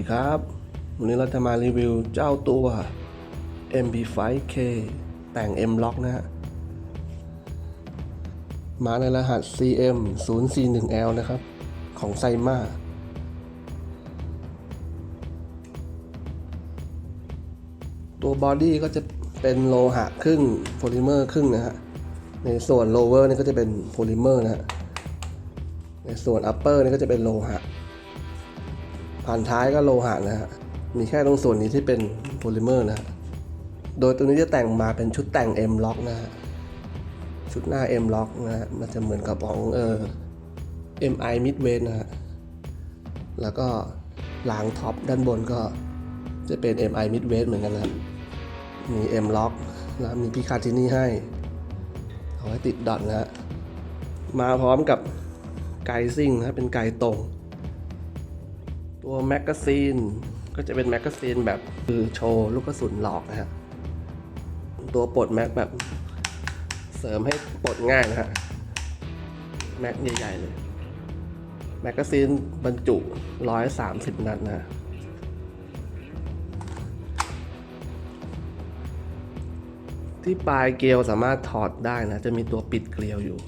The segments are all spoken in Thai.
ดีครับ วันนี้เราจะมารีวิวเจ้าตัว MP5K แต่ง M Lock นะฮะ มาในรหัส CM 0 4 1 L นะครับ ของไซมาตัวบอดี้ก็จะเป็นโลหะครึ่งโพลิเมอร์ครึ่งนะฮะ ในส่วนโลเวอร์นี่ก็จะเป็นโพลิเมอร์นะฮะ ในส่วนอัปเปอร์นี่ก็จะเป็นโลหะ ผ่านท้ายก็โลหะนะฮะ มีแค่ตรงส่วนนี้ที่เป็นโพลิเมอร์นะฮะ โดยตัวนี้จะแต่งมาเป็นชุดแต่ง M Lock นะฮะ ชุดหน้า M Lock นะฮะ มันจะเหมือนกับของเออ MI Midway นะฮะ แล้วก็หลังท็อปด้านบนก็จะเป็น MI Midway เหมือนกันนะ มี M Lock แล้วมีพิคาที่นี่ให้ เอาไว้ติดดอทนะฮะ มาพร้อมกับไกซิ่งนะเป็นไกตรง ตัวแมกกาซีนก็จะเป็นแมกกาซีนแบบคือโชว์ลูกกระสุนหลอกนะฮะตัวปลดแม็กแบบเสริมให้ปลดง่ายนะฮะแม็กใหญ่ๆเลย แมกกาซีนบรรจุ 130 นัดนะฮะที่ปลายเกลียวสามารถถอดได้นะ จะมีตัวปิดเกลียวอยู่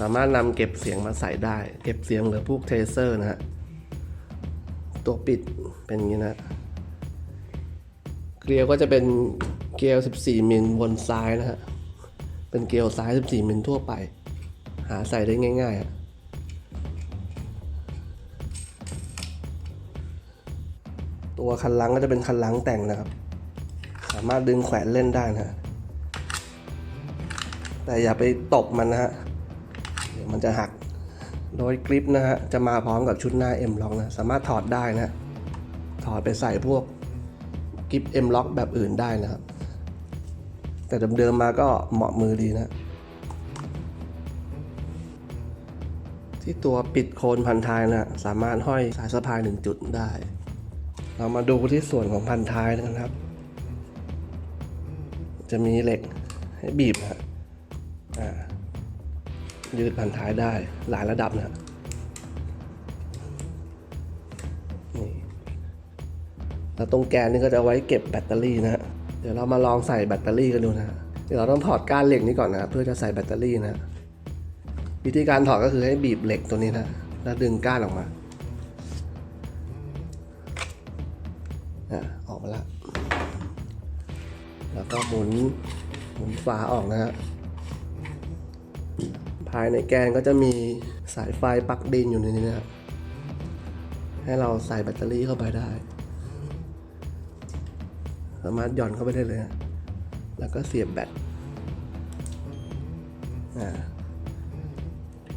สามารถนำเก็บเสียงมาใส่ได้ เก็บเสียงหรือพวกเทเซอร์นะฮะ ตัวปิดเป็นอย่างนี้นะ เกลียวก็จะเป็นเกลียว 14 มิลบนซ้ายนะฮะ เป็นเกลียวซ้าย 14 มิลทั่วไป หาใส่ได้ง่ายๆอะตัวคันลังก็จะเป็นคันลังแต่งนะครับ สามารถดึงแขวนเล่นได้นะฮะ แต่อย่าไปตบมันนะฮะ เดี๋ยวมันจะหัก โดยกริปนะฮะจะมาพร้อมกับชุดหน้า M Lock นะสามารถถอดได้นะถอดไปใส่พวกกริป M Lock แบบอื่นได้นะครับ แต่เดิมๆมาก็เหมาะมือดีนะที่ตัวปิดโคนพันท้ายนะสามารถห้อยสายสะพายหนึ่งจุดได้ เรามาดูที่ส่วนของพันท้ายนะครับ จะมีเหล็กให้บีบนะฮะอ่า ยืดพันท้ายได้หลายระดับนะนี่แล้วตรงแกนนี่ก็จะเอาไว้เก็บแบตเตอรี่นะฮะเดี๋ยวเรามาลองใส่แบตเตอรี่กันดูนะเดี๋ยวเราต้องถอดก้านเหล็กนี้ก่อนนะเพื่อจะใส่แบตเตอรี่นะวิธีการถอดก็คือให้บีบเหล็กตัวนี้นะแล้วดึงก้านออกมาอะออกมาละแล้วก็หมุนหมุนฝาออกนะฮะ ภายในแกนก็จะมีสายไฟปักดินอยู่ในนี้นะครับให้เราใส่แบตเตอรี่เข้าไปได้ สามารถหย่อนเข้าไปได้เลยนะแล้วก็เสียบแบต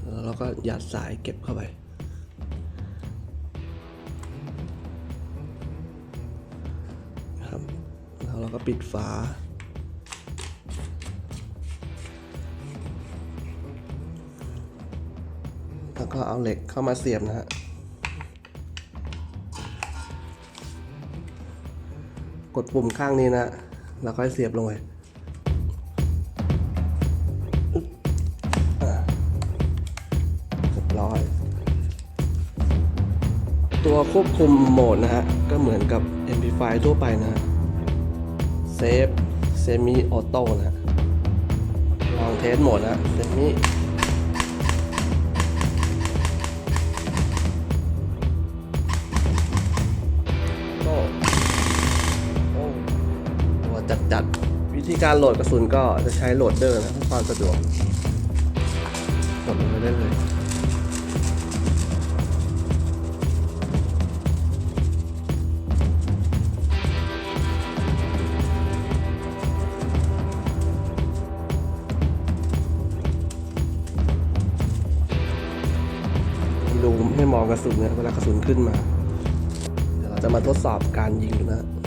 แล้วเราก็ยัดสายเก็บเข้าไป ครับ แล้วเราก็ปิดฝา แล้วก็เอาเหล็กเข้ามาเสียบนะฮะกดปุ่มข้างนี้นะแล้วค่อยเสียบลงไปอึ๊บอะเรียบร้อย ตัวควบคุมโหมดนะฮะ ก็เหมือนกับ MP5 ทั่วไปนะฮะเซฟเซมิออโต้นะฮะลองเทสโหมดนะเซมิ จัดๆ วิธีการโหลดกระสุนก็จะใช้โหลดเดอร์นะเพื่อความสะดวกกดลงไปได้เลยมีรูให้มองกระสุนเนี่ยเวลากระสุนขึ้นมา เดี๋ยวเราจะมาทดสอบการยิงดูนะ